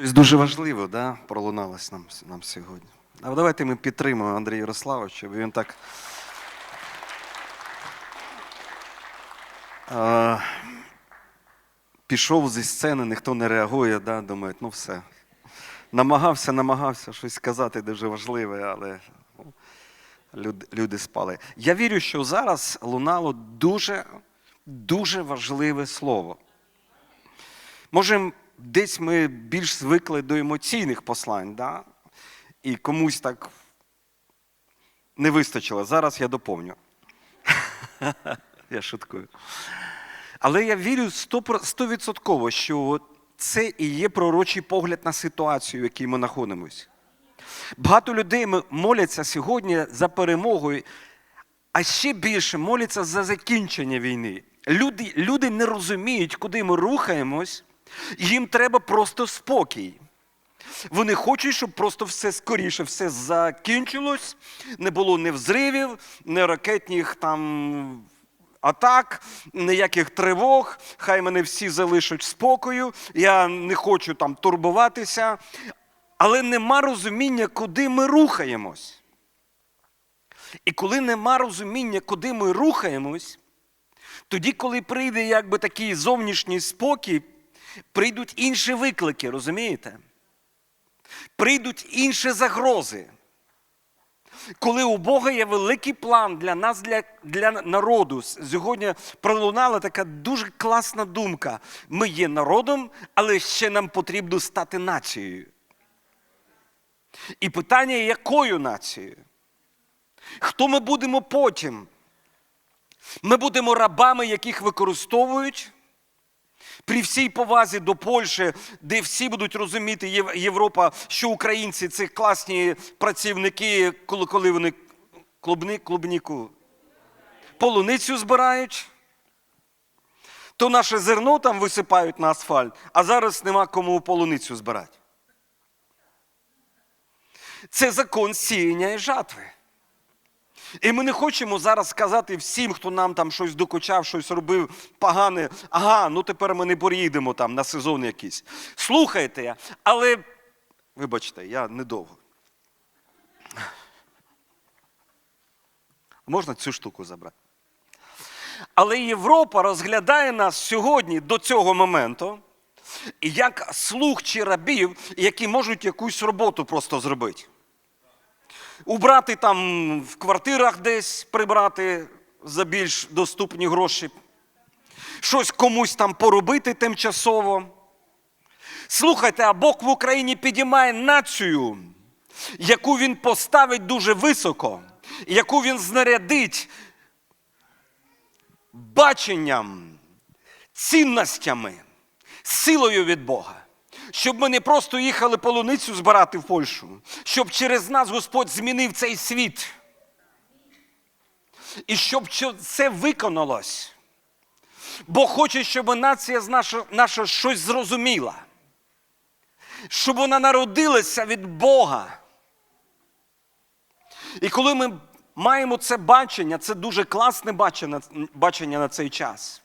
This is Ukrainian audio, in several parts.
Щось дуже важливе, да, пролуналось нам, нам сьогодні. А давайте ми підтримаємо Андрія Ярославовича, бо він так. А, пішов зі сцени, ніхто не реагує, да, думають, ну все. Намагався, намагався щось сказати дуже важливе, але люди, люди спали. Я вірю, що зараз лунало дуже, дуже важливе слово. Може, десь ми більш звикли до емоційних послань, да? і комусь так не вистачило. Зараз я доповню. Я шуткую. Але я вірю стовідсотково, що це і є пророчий погляд на ситуацію, в якій ми знаходимося. Багато людей моляться сьогодні за перемогою, а ще більше моляться за закінчення війни. Люди, люди не розуміють, куди ми рухаємось, їм треба просто спокій. Вони хочуть, щоб просто все скоріше все закінчилось, не було ні взривів, ні ракетних там атак, ніяких тривог. Хай мене всі залишать спокою. Я не хочу там турбуватися. Але нема розуміння, куди ми рухаємось. І коли нема розуміння, куди ми рухаємось, тоді, коли прийде якби такий зовнішній спокій, прийдуть інші виклики, розумієте? Прийдуть інші загрози. Коли у Бога є великий план для нас, для, для народу, сьогодні пролунала така дуже класна думка. Ми є народом, але ще нам потрібно стати нацією. І питання, якою нацією? Хто ми будемо потім? Ми будемо рабами, яких використовують. При всій повазі до Польщі, де всі будуть розуміти Європа, що українці це класні працівники, коли, коли вони клубни, клубніку, полуницю збирають, то наше зерно там висипають на асфальт, а зараз нема кому полуницю збирати. Це закон сіяння і жатви. І ми не хочемо зараз сказати всім, хто нам там щось докучав, щось робив погане. Ага, ну тепер ми не поїдемо там на сезон якийсь. Слухайте, але вибачте, я недовго. Можна цю штуку забрати? Але Європа розглядає нас сьогодні до цього моменту як слуг чи рабів, які можуть якусь роботу просто зробити убрати там в квартирах десь прибрати за більш доступні гроші, щось комусь там поробити тимчасово. Слухайте, а Бог в Україні підіймає націю, яку він поставить дуже високо, яку він знарядить баченням, цінностями, силою від Бога. Щоб ми не просто їхали полуницю збирати в Польщу, щоб через нас Господь змінив цей світ. І щоб це виконалось. Бо хоче, щоб нація наша, наша щось зрозуміла. Щоб вона народилася від Бога. І коли ми маємо це бачення, це дуже класне бачення, бачення на цей час.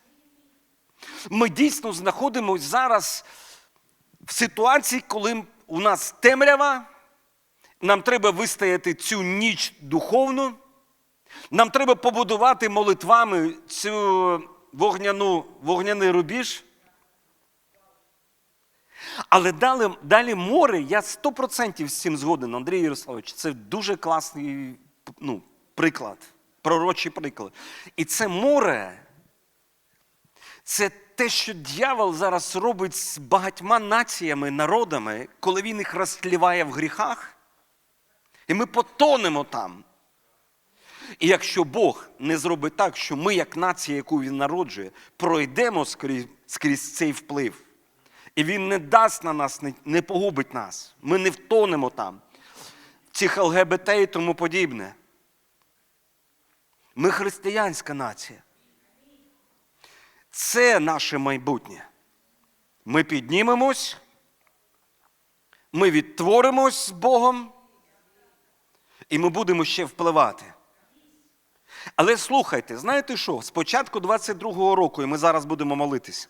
Ми дійсно знаходимося зараз в ситуації, коли у нас темрява, нам треба вистояти цю ніч духовну, нам треба побудувати молитвами цю вогняну, вогняний рубіж. Але далі, далі море, я 100% з цим згоден, Андрій Ярославович, це дуже класний ну, приклад, пророчий приклад. І це море, це те, що дьявол зараз робить з багатьма націями, народами, коли він їх розтліває в гріхах, і ми потонемо там. І якщо Бог не зробить так, що ми, як нація, яку він народжує, пройдемо скрізь, скрізь цей вплив, і він не дасть на нас, не, не погубить нас, ми не втонемо там, цих ЛГБТ і тому подібне. Ми християнська нація. Це наше майбутнє. Ми піднімемось, ми відтворимось з Богом, і ми будемо ще впливати. Але слухайте, знаєте що? З початку 22-го року, і ми зараз будемо молитися,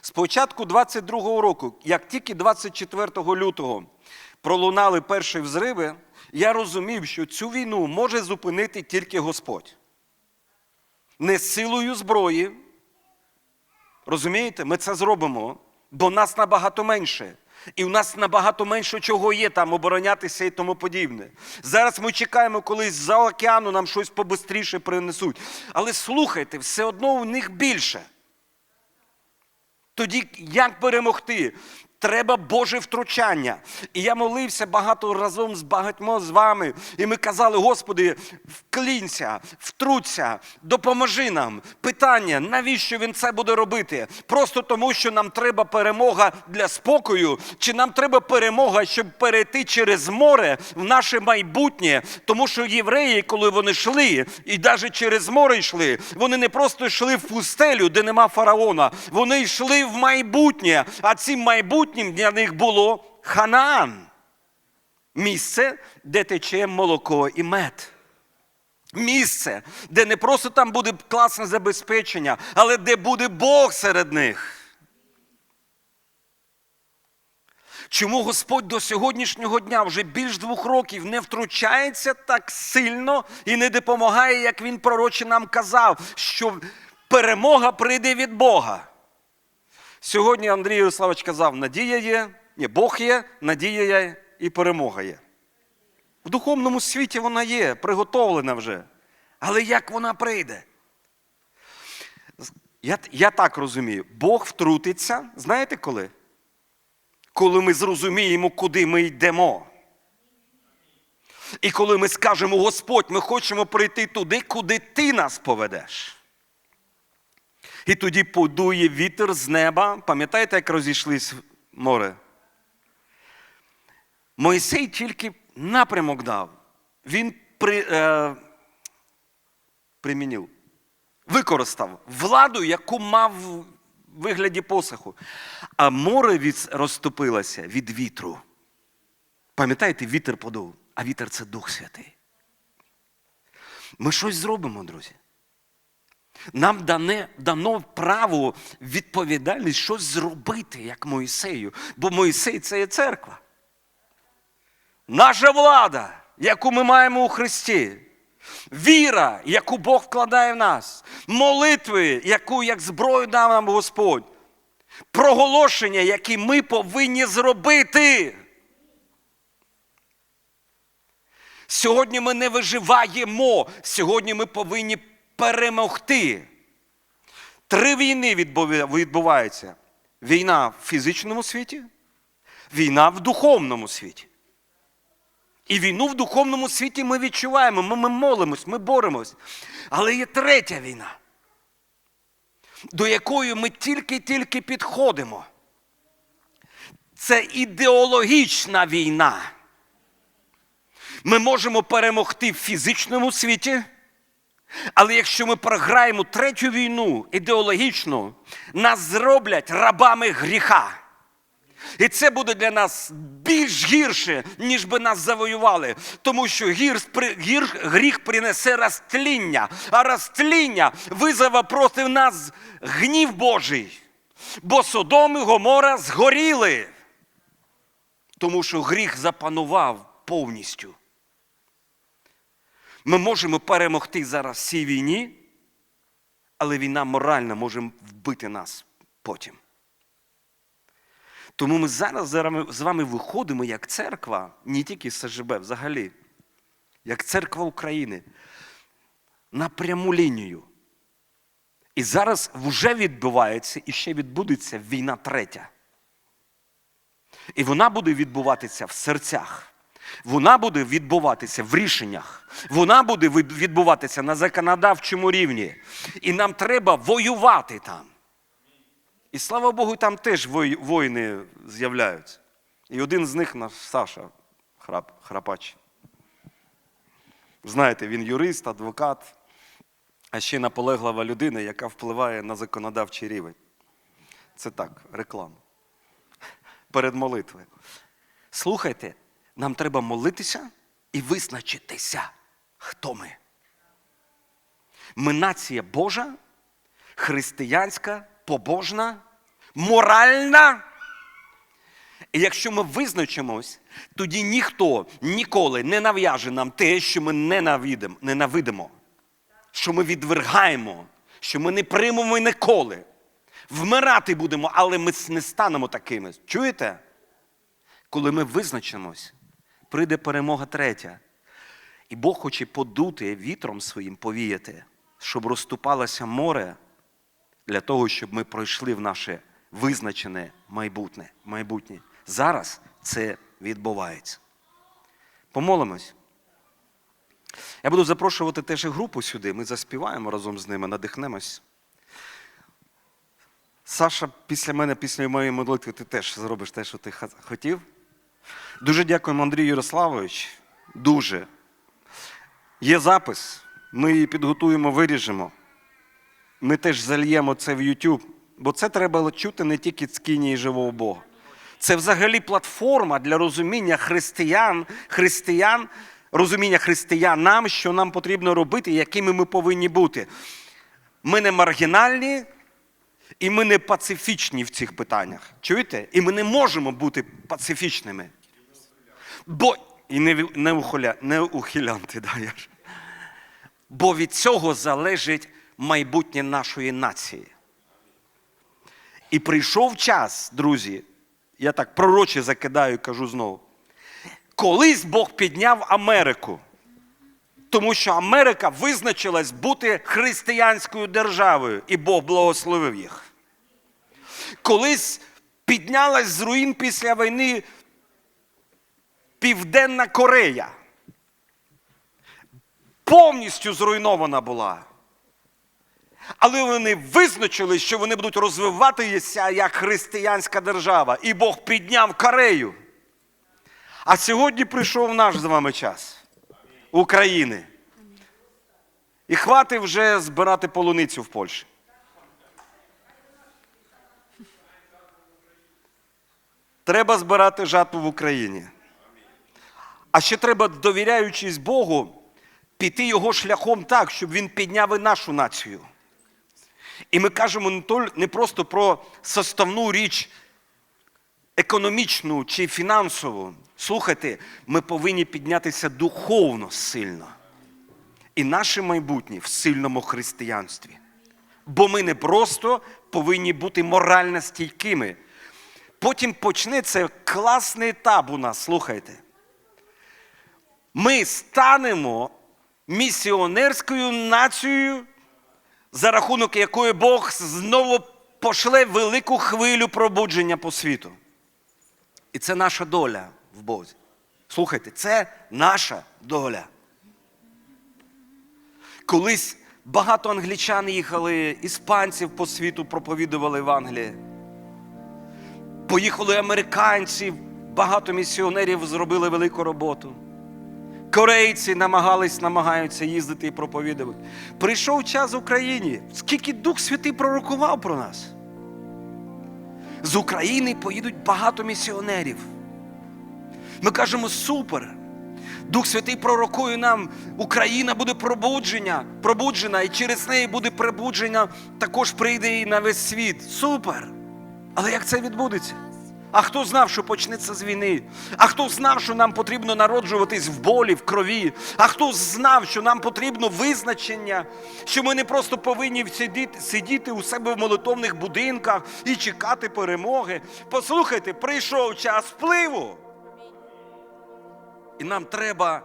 З початку 22-го року, як тільки 24 лютого пролунали перші взриви, я розумів, що цю війну може зупинити тільки Господь. Не силою зброї. Розумієте, ми це зробимо, бо нас набагато менше. І в нас набагато менше чого є там оборонятися і тому подібне. Зараз ми чекаємо, коли з-за океану нам щось побистріше принесуть. Але слухайте, все одно у них більше. Тоді як перемогти? Треба Боже втручання. І я молився багато разом з багатьма з вами. І ми казали, Господи, вклінься, втруться, допоможи нам. Питання, навіщо він це буде робити? Просто тому, що нам треба перемога для спокою, чи нам треба перемога, щоб перейти через море в наше майбутнє. Тому що євреї, коли вони йшли, і навіть через море йшли, вони не просто йшли в пустелю, де нема фараона, вони йшли в майбутнє, а цим майбутнім для них було Ханаан. Місце, де тече молоко і мед. Місце, де не просто там буде класне забезпечення, але де буде Бог серед них. Чому Господь до сьогоднішнього дня вже більш двох років не втручається так сильно і не допомагає, як він пророче нам казав, що перемога прийде від Бога. Сьогодні Андрій Ярославович казав: надія є, ні, Бог є, надія є і перемога є. В духовному світі вона є, приготовлена вже. Але як вона прийде? Я, я так розумію, Бог втрутиться, знаєте коли? Коли ми зрозуміємо, куди ми йдемо. І коли ми скажемо, Господь, ми хочемо прийти туди, куди ти нас поведеш. І тоді подує вітер з неба. Пам'ятаєте, як розійшлись море? Мойсей тільки напрямок дав. Він при, е, примінив, використав владу, яку мав в вигляді посоху. А море від, розтопилося від вітру. Пам'ятаєте, вітер подув, а вітер це Дух Святий. Ми щось зробимо, друзі. Нам дане, дано право відповідальність щось зробити, як Моїсею. Бо Моїсей це є церква. Наша влада, яку ми маємо у Христі. Віра, яку Бог вкладає в нас, молитви, яку як зброю дав нам Господь, проголошення, які ми повинні зробити. Сьогодні ми не виживаємо, сьогодні ми повинні перемогти. Три війни відбуваються: війна в фізичному світі, війна в духовному світі. І війну в духовному світі ми відчуваємо, ми, ми молимось, ми боремось. Але є третя війна, до якої ми тільки-тільки підходимо. Це ідеологічна війна. Ми можемо перемогти в фізичному світі, але якщо ми програємо третю війну ідеологічну, нас зроблять рабами гріха. І це буде для нас більш гірше, ніж би нас завоювали. Тому що гір, гір, гріх принесе розтління, а розтління визове проти нас гнів Божий. Бо Содом і Гомора згоріли, тому що гріх запанував повністю. Ми можемо перемогти зараз цій війні, але війна моральна може вбити нас потім. Тому ми зараз з вами виходимо як церква, не тільки СЖБ, взагалі, як церква України, на пряму лінію. І зараз вже відбувається і ще відбудеться війна третя. І вона буде відбуватися в серцях. Вона буде відбуватися в рішеннях. Вона буде відбуватися на законодавчому рівні. І нам треба воювати там. І слава Богу, там теж воїни з'являються. І один з них наш Саша Храп, Храпач. Знаєте, він юрист, адвокат, а ще наполеглива людина, яка впливає на законодавчий рівень. Це так, реклама. Перед молитвою. Слухайте, нам треба молитися і визначитися, хто ми. Ми нація Божа, християнська побожна, моральна. І якщо ми визначимось, тоді ніхто ніколи не нав'яже нам те, що ми ненавидимо, що ми відвергаємо, що ми не приймемо ніколи. Вмирати будемо, але ми не станемо такими. Чуєте? Коли ми визначимось, прийде перемога третя. І Бог хоче подути вітром своїм повіяти, щоб розступалося море для того, щоб ми пройшли в наше визначене майбутнє. майбутнє. Зараз це відбувається. Помолимось. Я буду запрошувати теж і групу сюди. Ми заспіваємо разом з ними, надихнемось. Саша, після мене, після моєї молитви, ти теж зробиш те, що ти хотів. Дуже дякуємо, Андрій Ярославович. Дуже. Є запис, ми її підготуємо, виріжемо. Ми теж зальємо це в YouTube, бо це треба чути не тільки з кінії живого Бога. Це взагалі платформа для розуміння християн, християн, розуміння християн нам, що нам потрібно робити, якими ми повинні бути. Ми не маргінальні, і ми не пацифічні в цих питаннях. Чуєте? І ми не можемо бути пацифічними. Бо і не, не, ухиля, не ухилянти, да, я ж. Бо від цього залежить майбутнє нашої нації. І прийшов час, друзі, я так пророче закидаю і кажу знову. Колись Бог підняв Америку, тому що Америка визначилась бути християнською державою, і Бог благословив їх. Колись піднялась з руїн після війни Південна Корея. Повністю зруйнована була. Але вони визначили, що вони будуть розвиватися як християнська держава. І Бог підняв Корею. А сьогодні прийшов наш з вами час України. І хватить вже збирати полуницю в Польщі. Треба збирати жатву в Україні. А ще треба, довіряючись Богу, піти його шляхом так, щоб він підняв і нашу націю. І ми кажемо не, просто про составну річ економічну чи фінансову. Слухайте, ми повинні піднятися духовно сильно. І наше майбутнє в сильному християнстві. Бо ми не просто повинні бути морально стійкими. Потім почнеться класний етап у нас, слухайте. Ми станемо місіонерською нацією, за рахунок якої Бог знову пошле велику хвилю пробудження по світу. І це наша доля в Бозі. Слухайте, це наша доля. Колись багато англічан їхали, іспанців по світу проповідували Евангеліє. Поїхали американці, багато місіонерів зробили велику роботу. Корейці намагались, намагаються їздити і проповідувати. Прийшов час в Україні. Скільки Дух Святий пророкував про нас. З України поїдуть багато місіонерів. Ми кажемо супер. Дух Святий пророкує нам, Україна буде пробудження, пробуджена, і через неї буде пробудження, також прийде і на весь світ. Супер! Але як це відбудеться? А хто знав, що почнеться з війни? А хто знав, що нам потрібно народжуватись в болі, в крові? А хто знав, що нам потрібно визначення, що ми не просто повинні сидіти, сидіти у себе в молитовних будинках і чекати перемоги? Послухайте, прийшов час впливу. І нам треба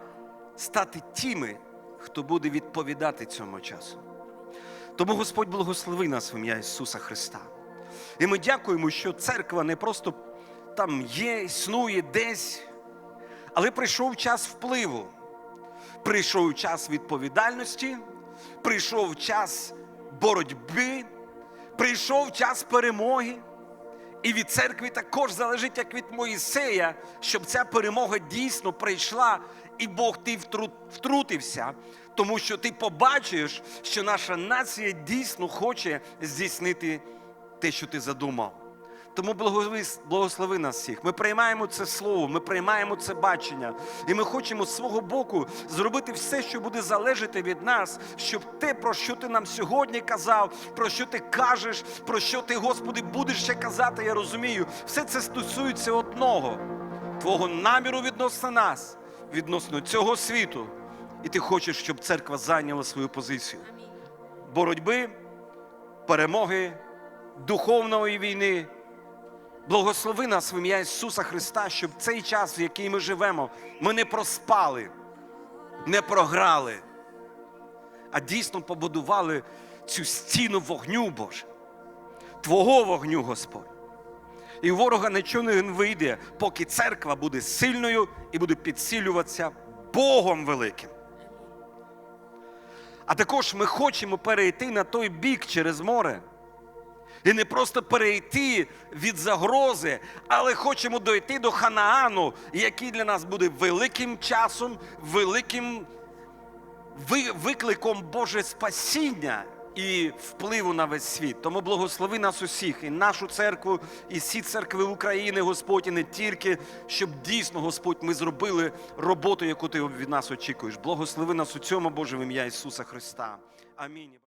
стати тими, хто буде відповідати цьому часу. Тому Господь благослови нас в ім'я Ісуса Христа. І ми дякуємо, що церква не просто там є, існує десь, але прийшов час впливу, прийшов час відповідальності, прийшов час боротьби, прийшов час перемоги. І від церкви також залежить, як від Моїсея, щоб ця перемога дійсно прийшла, і Бог ти втрутився, тому що ти побачиш, що наша нація дійсно хоче здійснити те, що ти задумав. Тому благослови, благослови нас всіх. Ми приймаємо це слово, ми приймаємо це бачення. І ми хочемо з свого боку зробити все, що буде залежати від нас, щоб те, про що ти нам сьогодні казав, про що ти кажеш, про що ти, Господи, будеш ще казати, я розумію, все це стосується одного Твого наміру відносно нас, відносно цього світу. І ти хочеш, щоб церква зайняла свою позицію боротьби, перемоги, духовної війни. Благослови нас в ім'я Ісуса Христа, щоб цей час, в який ми живемо, ми не проспали, не програли, а дійсно побудували цю стіну вогню, Боже, Твого вогню, Господь. І ворога нічого не вийде, поки церква буде сильною і буде підсилюватися Богом великим. А також ми хочемо перейти на той бік через море. І не просто перейти від загрози, але хочемо дойти до Ханаану, який для нас буде великим часом, великим викликом Боже спасіння і впливу на весь світ. Тому благослови нас усіх, і нашу церкву, і всі церкви України, Господь, і не тільки, щоб дійсно, Господь, ми зробили роботу, яку ти від нас очікуєш. Благослови нас у цьому, Боже, в ім'я Ісуса Христа. Амінь.